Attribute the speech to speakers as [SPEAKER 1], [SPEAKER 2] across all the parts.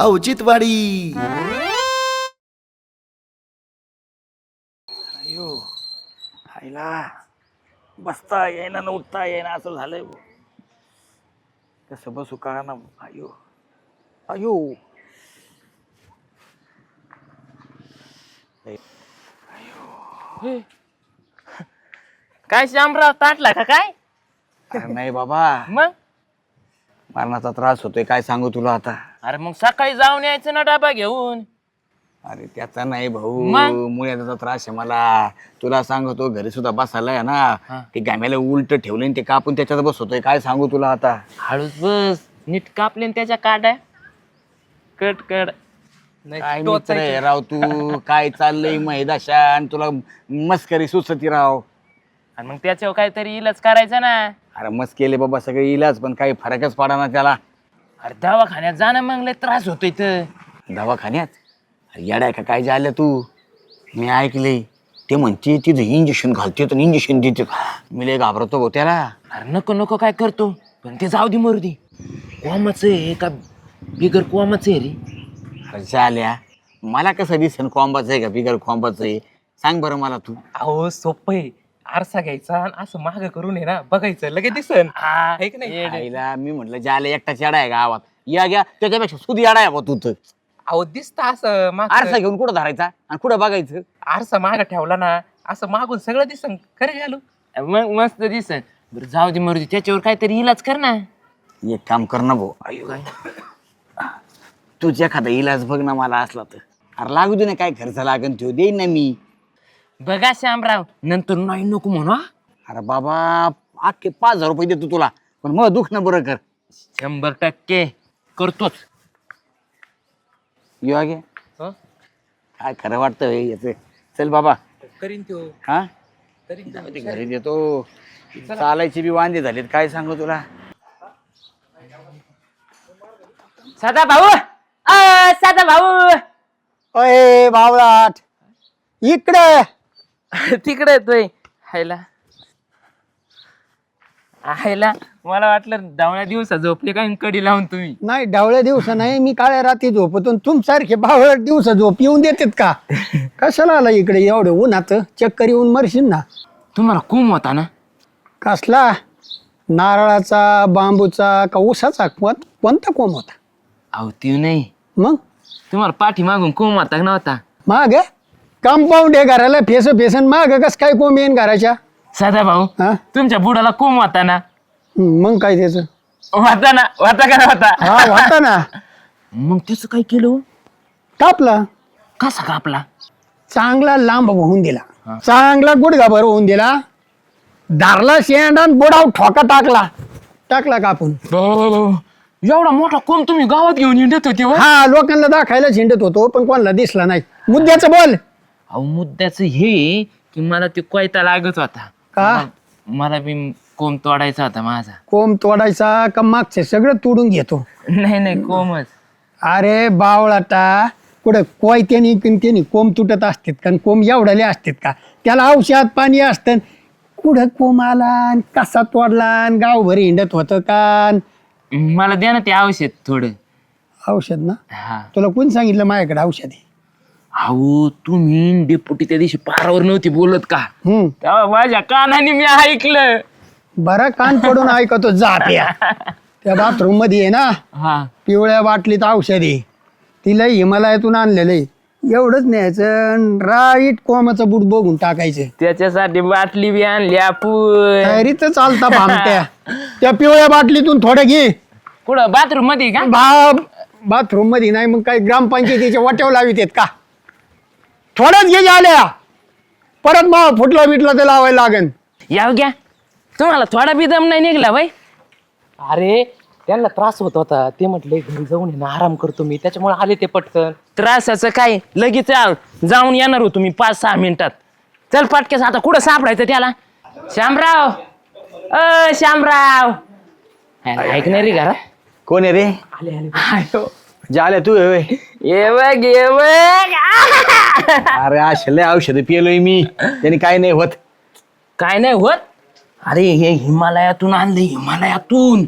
[SPEAKER 1] औचित्यवाडी।
[SPEAKER 2] अयो आईला बसता येईना न उठता येईना असं झालंय बुवा. कसं बसू का ना अयो. अयो.
[SPEAKER 3] काय शामराव ताटला का काय?
[SPEAKER 2] अरे नाही बाबा.
[SPEAKER 3] मग?
[SPEAKER 2] मरणाचा त्रास होतोय काय सांगू तुला आता?
[SPEAKER 3] अरे मग सकाळी जाऊन यायचं ना डबा घेऊन.
[SPEAKER 2] अरे त्याचा नाही भाऊ
[SPEAKER 3] मग?
[SPEAKER 2] मुळ्याचा त्रास आहे मला. तुला सांगतो घरी सुद्धा बसायला आहे ना ते गाम्याला उलट ठेवले ते कापून त्याच्यात बसवतोय. काय सांगू तुला आता?
[SPEAKER 3] हळूच बस. नीट कापले न त्याच्या काड्या. Cut cut.
[SPEAKER 2] काय मित्र आहे राव तू? काय चाललंय मैदाशान? तुला मस्करी सुचती राव.
[SPEAKER 3] आणि मग त्याच्यावर काहीतरी इलाज करायचा ना.
[SPEAKER 2] अरे मस्त केले बाबा सगळे इलाज पण काही फरकच पडा ना त्याला.
[SPEAKER 3] अरे दवाखान्यात जाणं मग लय त्रास होतोय तर
[SPEAKER 2] दवाखान्यात? अरे येडाय का? काय झालं तू? मी ऐकलंय. ते म्हणते तिथं इंजेक्शन घालते तर इंजेक्शन देते मी लय घाबरतो भाऊ त्याला.
[SPEAKER 3] अरे नको नको काय करतो? पण ते जाऊ दे मरू दे कोमाच आहे का? बिगर कोमाच आहे रे.
[SPEAKER 2] अरे झाल्या. मला कसं दिसेल कॉम्बाचं आहे का? बिगर कॉम्बाचं आहे. सांग बरं मला तू.
[SPEAKER 4] अहो सोपं आहे. आरसा घ्यायचा आणि असं माग करून आहे ना बघायचं लगेच दिसन. आहे की नाही?
[SPEAKER 2] आईला मी म्हटलं ज्याला एकटाच येडा आहे गावात या घ्या त्याच्यापेक्षा सुधी येडा आहे बा तू तर.
[SPEAKER 4] अहो दिसत असं माग.
[SPEAKER 2] आरसा घेऊन कुठं धरायचा? आणि कुठं बघायचं?
[SPEAKER 4] आरसा माग ठेवला ना असं मागून सगळं दिसन. खरे घालू
[SPEAKER 3] मग मस्त दिसन. बरं जाऊ दे मरू दे त्याच्यावर काहीतरी इलाज कर ना.
[SPEAKER 2] एक काम कर ना भाऊ. अयो तुझ्या एखादा इलाज बघ ना मला असला तर. अरे लागू दे ना काय खर्च लागन तो देईन ना मी.
[SPEAKER 3] बघा श्यामराव नंतर नाही नको म्हणू हा.
[SPEAKER 2] अरे बाबा अख्खे पाच हजार रुपये देतो तुला पण मग दुख ना बरं कर.
[SPEAKER 3] शंभर टक्के करतोच.
[SPEAKER 2] येऊ आगे.
[SPEAKER 4] हं?
[SPEAKER 2] काय खरं वाटतं हे याचं? चल बाबा.
[SPEAKER 4] करीन त्यो.
[SPEAKER 2] हा?
[SPEAKER 4] करीन.
[SPEAKER 2] ते घरी देतो. चालायची बी वांदे झालीत काय सांगू तुला?
[SPEAKER 3] सदा भाऊ अ सदा भाऊ.
[SPEAKER 2] अय बावळाट. इकडे.
[SPEAKER 3] तिकडे येतोय. हायला. हायला. मला वाटलं डावण्या दिवसा झोपले काय कडी लावून तुम्ही.
[SPEAKER 5] नाही डावळ्या दिवस नाही मी काळ्या रात्री झोपतो तुमसारखे बावळ दिवस झोप येऊन देतात का? कशाला आला इकडे एवढं उन्हात? चक्कर येऊन मरशील ना.
[SPEAKER 3] तुम्हाला कुम होता ना?
[SPEAKER 5] कसला? नारळाचा बांबूचा का ऊसाचा? कोण- कोणता कोंब होता?
[SPEAKER 3] अहो ती नाही.
[SPEAKER 5] मग?
[SPEAKER 3] तुम्हाला पाठी मागून कुम होता का नव्हता?
[SPEAKER 5] माग? कंपाऊंड आहे घराला फेस फेसन माग कस काय कोंब येईन घराच्या?
[SPEAKER 3] सदा भाऊ
[SPEAKER 5] हा?
[SPEAKER 3] तुमच्या बुडाला कुम होता ना?
[SPEAKER 5] हं, मग काय त्याच?
[SPEAKER 3] होता ना होता का नव्हता?
[SPEAKER 5] हा होता ना.
[SPEAKER 3] मग त्याचं काय केलं? हो?
[SPEAKER 5] कापला.
[SPEAKER 3] कसा कापला?
[SPEAKER 5] चांगला लांब होऊन दिला. चांगला गुडघाभर होऊन दिला. धारला शेंडा आणि बुडाव ठोका टाकला. टाकला कापून.
[SPEAKER 3] एवढा मोठा कोंब तुम्ही गावात घेऊन येत होते हो?
[SPEAKER 5] हा लोकांना दाखायला झेंडत होतो पण कोणाला दिसला नाही. मुद्द्याचं बोल.
[SPEAKER 3] अहो मुद्द्याचं हे आहे की मला ते कोयता लागत होता.
[SPEAKER 5] का?
[SPEAKER 3] मला- मला बी कोंब तोडायचा होता माझा.
[SPEAKER 5] कोंब तोडायचा का मागचे सगळं तोडून घेतो?
[SPEAKER 3] नाही नाही कोंबच
[SPEAKER 5] अरे बावळाटा कुठं कोयत्यानी किंत्यानी कोंब तुटत असतात का? आणि कोंब एवढाले असतात का? त्याला औषध पाणी असतं. कुठं कोंब आला आणि कसा तोडला आणि गावभर हिंडत होतं का
[SPEAKER 3] मला द्या ना ते औषध थोडं.
[SPEAKER 5] औषध ना?
[SPEAKER 3] हा.
[SPEAKER 5] तुला कोण सांगितलं माझ्याकडे औषध आहे?
[SPEAKER 3] अहो तुम्ही डेपुटी त्या दिवशी पारावर नव्हती बोलत का?
[SPEAKER 5] हम्म.
[SPEAKER 3] तेव्हा माझ्या कानाने मी ऐकलं.
[SPEAKER 5] बरं कान पडून ऐकतो जात्या त्या बाथरूममध्ये आहे ना
[SPEAKER 3] हा.
[SPEAKER 5] पिवळ्या बाटलीत औषध. तिला हिमालयातून आणलेलं. आहे एवढंच न्यायचं राईट कोमाचं बूट बघून टाकायचं.
[SPEAKER 3] त्याच्यासाठी बाटली बी आणली आपण.
[SPEAKER 5] चालता भामट्या. त्या पिवळ्या बाटलीतून थोडं घे.
[SPEAKER 3] कुठं? बाथरूममध्ये का?
[SPEAKER 5] बाथरूममध्ये नाही मग काही ग्रामपंचायतीच्या वाट्यावर लावित आहेत का? थोडंच घे आल्या परत मग फुटला बिटला ते लावायला लागेल.
[SPEAKER 3] याव घ्या. तुम्हाला थोडा बी दम नाही निघला बाई
[SPEAKER 4] अरे त्यांना त्रास होत होता. ते म्हटले घरी जाऊन आहे ना आराम करतो मी. त्याच्यामुळे आले ते पटकन.
[SPEAKER 3] त्रासाचं काय? लगेच आ- जाऊन येणार होतो मी पाच सहा मिनिटात. चल पटकेस आता कुठं सापडायचं त्याला? श्यामराव. अ श्यामराव. ऐकणार रे घरात
[SPEAKER 2] कोण आहे रे?
[SPEAKER 3] आयो.
[SPEAKER 2] झाले तू होय.
[SPEAKER 3] ये बघ ये बघ.
[SPEAKER 2] अरे अशले औषध पिलोय मी. त्यांनी काय नाही होत.
[SPEAKER 3] काय नाही होत? अरे हे हिमालयातून आणले हिमालयातून.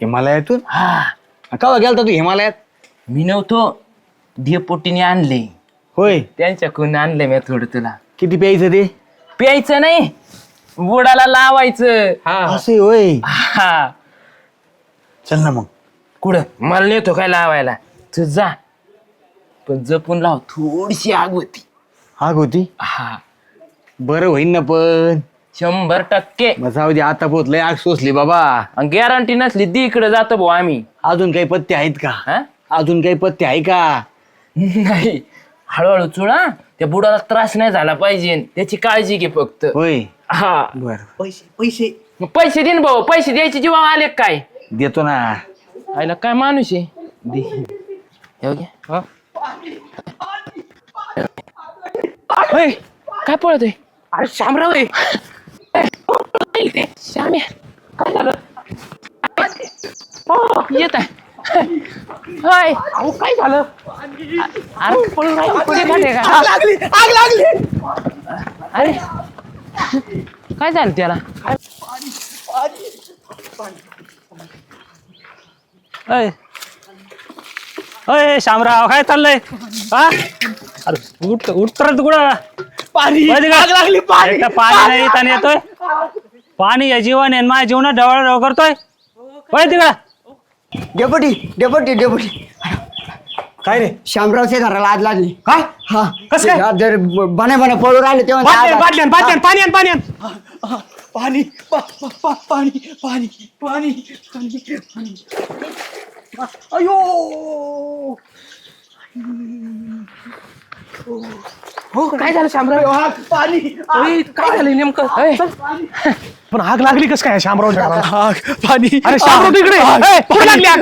[SPEAKER 2] हिमालयातून?
[SPEAKER 3] हा.
[SPEAKER 2] केव्हा गेलता तू हिमालयात?
[SPEAKER 3] मी नव्हतो. डेपोटीने आणले
[SPEAKER 2] होय.
[SPEAKER 3] त्यांच्याकडून आणले मी थोडं तुला.
[SPEAKER 2] किती प्यायचं ते?
[SPEAKER 3] प्यायचं नाही. बुडाला लावायचं.
[SPEAKER 2] असे होय.
[SPEAKER 3] हा.
[SPEAKER 2] चल ना मग.
[SPEAKER 3] कुठं? मला नेतो काय लावायला. तू जा. पण जपून लाव थोडीशी आग होती.
[SPEAKER 2] आग होती?
[SPEAKER 3] हा.
[SPEAKER 2] बरं होईन ना पण.
[SPEAKER 3] शंभर टक्के.
[SPEAKER 2] मग जाऊ दे आता पोहोचलंय आग सोसली बाबा.
[SPEAKER 3] गॅरंटी नसली दी इकडे जातो भाऊ आम्ही.
[SPEAKER 2] अजून काही पत्ते आहेत का?
[SPEAKER 3] हा?
[SPEAKER 2] अजून काही पत्ते आहे का?
[SPEAKER 3] नाही. हळूहळू चुळा त्या बुडाला त्रास नाही झाला पाहिजे. त्याची काळजी घे फक्त.
[SPEAKER 2] होय.
[SPEAKER 3] हा.
[SPEAKER 2] बर. पैसे पैसे.
[SPEAKER 3] मग पैसे दे ना भाऊ. पैसे द्यायचे जीवा आले काय?
[SPEAKER 2] देतो ना.
[SPEAKER 3] आईला काय माणूस आहे? दे. होय, काय पळत अरे शामराव आहे श्याम्या काय झालं येत आहे होय अहो काय झालं अरे पळून पुढे मागे का? अरे काय झालं त्याला
[SPEAKER 1] अय अय शामराव काय चाललंय? हा? अरे उठ उठत कुठं? पाणी लागली पाणी. पाणी नाही येताना येतोय. पाणी या जीवन आहे माझ्या जीवनात ढवळ करतोय. होय तिकडं.
[SPEAKER 6] Deputy deputy deputy.
[SPEAKER 1] काय रे?
[SPEAKER 6] शामरावच्या घराला आज लागली.
[SPEAKER 1] काय?
[SPEAKER 6] हा.
[SPEAKER 1] कसं काय?
[SPEAKER 6] ते जर बने बने पळू राहिले तेव्हा
[SPEAKER 1] बाटल्यान
[SPEAKER 6] आज-
[SPEAKER 1] बाटल्यान बाटल्यान पाणी आण पाणी आण.
[SPEAKER 2] पाणी पा- पा- पा- पाणी पाणी पाणी पाणी पाणी. अयो!
[SPEAKER 3] हो काय झालं शामराव?
[SPEAKER 2] पाणी
[SPEAKER 3] ओय, काय झालं नेमकं?
[SPEAKER 1] पण. आग लागली कस काय घराला?
[SPEAKER 2] आग पाणी.
[SPEAKER 1] अरे शामराव तिकडे. कुठे लागली आग?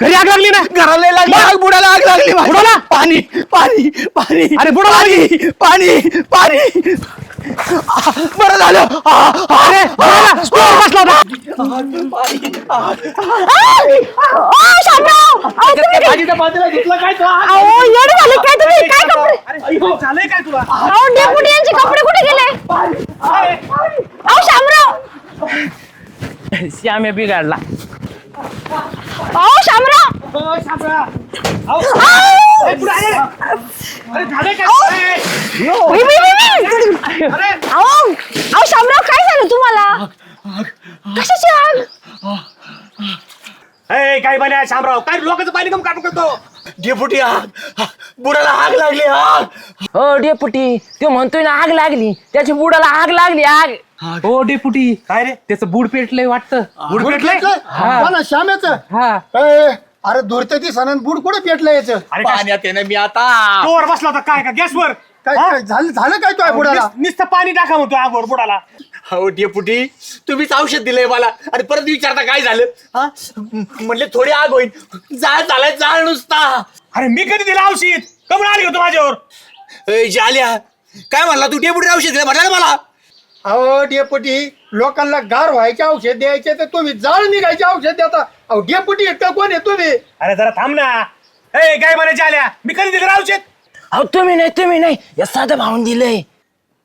[SPEAKER 1] घरी आग लागली ना?
[SPEAKER 2] घराला लागली. आग बुडाला आग लागली.
[SPEAKER 1] बुडाला?
[SPEAKER 2] पाणी पाणी पाणी
[SPEAKER 1] अरे बुडाला
[SPEAKER 2] पाणी पाणी पाणी. बरं झालं.
[SPEAKER 1] अरे बसला होता.
[SPEAKER 2] भाजीच्या बाजूला घेतलं काय तो?
[SPEAKER 7] अहो येडे झाले काय तुम्ही? काय कपडे?
[SPEAKER 1] अय्यो, झालंय काय तुला?
[SPEAKER 7] अहो डेपुटी यांचे कपडे कुठे गेले? अहो शामराव
[SPEAKER 3] श्याम्या बिघाडला.
[SPEAKER 7] अहो शामराव अहो! अहो! शामराव काय झालं तुम्हाला? कशाची आग?
[SPEAKER 1] ए, काय बन्या शामराव? काय लोकांचं पाणी कम काटू करतो?
[SPEAKER 2] डेपुटी आग. बुडाला आग लागली आग
[SPEAKER 3] हो डेपुटी. तो म्हणतोय ना आग लागली. त्याच्या बुडाला आग लागली आग.
[SPEAKER 4] हो डेपुटी.
[SPEAKER 1] काय रे?
[SPEAKER 4] त्याचं बुड पेटलंय वाटतं
[SPEAKER 1] बुड पेटलंय
[SPEAKER 5] कोणा श्यामेचं.
[SPEAKER 4] हा.
[SPEAKER 5] ए, अरे धुरत ती सणन बुड कुठे पेटलं याचं?
[SPEAKER 1] अरे काय?
[SPEAKER 2] पाण्यात आहे ना मी आता
[SPEAKER 1] स्टोअर बसला होता काय का? गॅसवर
[SPEAKER 5] काय काय झालं झालं काय तो बुडाला
[SPEAKER 1] नुस- नुसतं पाणी टाका म्हणतो आगवर बुडाला.
[SPEAKER 2] हो डेपुटी तुम्हीच औषध दिलंय मला. आणि परत विचारता काय झालं? हा? म्हणले थोडी आग होईल. जाळ झालाय जाळ नुसता.
[SPEAKER 1] अरे मी कधी दिला औषध? कमून आली होतो माझ्यावर.
[SPEAKER 2] ए, जाल्या काय म्हणला तू? डेपुटी औषध दिलं म्हणला ना मला.
[SPEAKER 5] अहो डेपुटी लोकांना गार व्हायचे औषध द्यायचे तर तुम्ही जाळ निघायचे औषध देता. अहो डेपुटी एकटा कोण आहे तुम्ही?
[SPEAKER 1] अरे जरा थांब ना. ए काय म्हणायचे आल्या. मी कधी दिलं रे औषध
[SPEAKER 3] अहो तुम्ही नाही तुम्ही नाही. या साधा भाऊन दिलंय.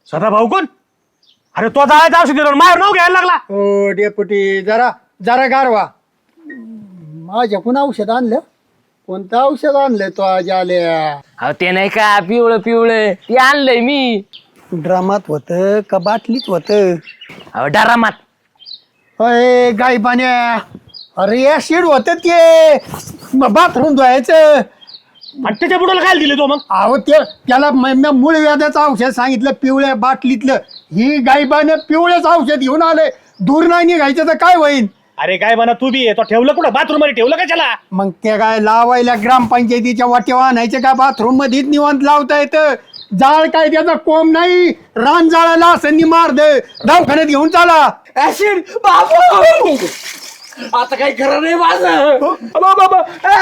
[SPEAKER 1] सदा भाऊ कोण? अरे तो जायचं औषध दिलं माहेर नाव घ्यायला लागला.
[SPEAKER 5] हो डेपुटी जरा जरा गार व्हा माझ्याकडून औषध आणलं? कोणतं औषध आणलंय तो आज आल्या?
[SPEAKER 3] अहो ते नाही का पिवळं पिवळं. ते आणलंय मी.
[SPEAKER 5] ड्रामात होत का बाटलीत होत?
[SPEAKER 3] अहो डरामात.
[SPEAKER 5] अय गाई अरे ऍसिड होत ते. बाथरूम धुवायचं.
[SPEAKER 1] आणि त्याच्या बुडाला काय दिले तो मग?
[SPEAKER 5] अहो ते त्याला म- म- मूळ व्याधाचं औषध सांगितलं पिवळ्या बाटलीतलं. ही गायबानं पिवळंच औषध घेऊन आलंय दूर नाही निघायचं तर काय होईल
[SPEAKER 1] अरे काय म्हणा तू बी आहे तो ठेवलं कुठं? बाथरूममध्ये ठेवलं का त्याला?
[SPEAKER 5] मग ते काय लावायला ग्रामपंचायतीच्या वाटेवा आणायचे काय बाथरूम मध्येच निवांत लावता येतं. जाळ काय त्याचा कोंब नाही. रान जाळाला असं निमार दे दवाखान्यात घेऊन चाला.
[SPEAKER 2] ऍसिड बाबू! आता काही खरं नाही माझं बाबा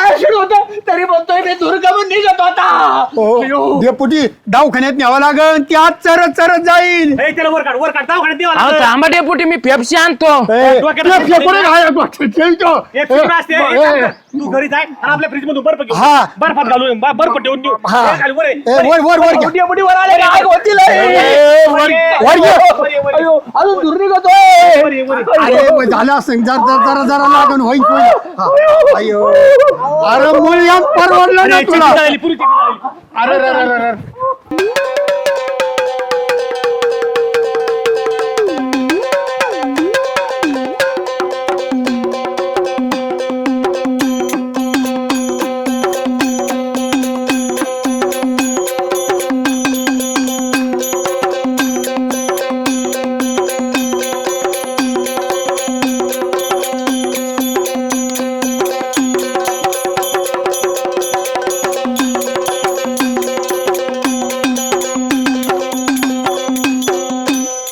[SPEAKER 2] ऍसिड होत तरी म्हणतोय मी दुर्गमून निघत होता
[SPEAKER 5] हो डेपुटी दवाखान्यात न्यावं लागन ते आज चरत चरत जाईल
[SPEAKER 1] ए, त्याला वर काढ वर काढ दवाखान्यात द्यावं
[SPEAKER 3] अहो
[SPEAKER 1] लागलं.
[SPEAKER 3] थांबा डेपुटी मी पेप्सी आणतो
[SPEAKER 5] ए, ते
[SPEAKER 1] असते
[SPEAKER 5] फेकून आहे, डोक्यात ठेवतो.
[SPEAKER 1] एक फिरून असते, एक
[SPEAKER 5] ए,
[SPEAKER 1] काम कर. तू घरी जाय आणि आपल्या फ्रीज मधून बर्फ घेऊन
[SPEAKER 5] हा.
[SPEAKER 1] बर्फात घालून ब- बर्फ ठेवून देऊ
[SPEAKER 5] हा.
[SPEAKER 1] ए, खाली वर आहे.
[SPEAKER 5] ए, वर वर वर घ्या.
[SPEAKER 2] डेपुटी वर आले आग होतील
[SPEAKER 5] ए, ए, वर- वर घे.
[SPEAKER 1] वर ये, वर ये.
[SPEAKER 2] अजून दूर निघतोय
[SPEAKER 1] वर ये, वर ये.
[SPEAKER 5] अरे मग झालं असं जरा जरा जरा जरा लागून होईल. अरे मुळ्यात परवडलं ना तुला अरे अरे, अरे, अरे.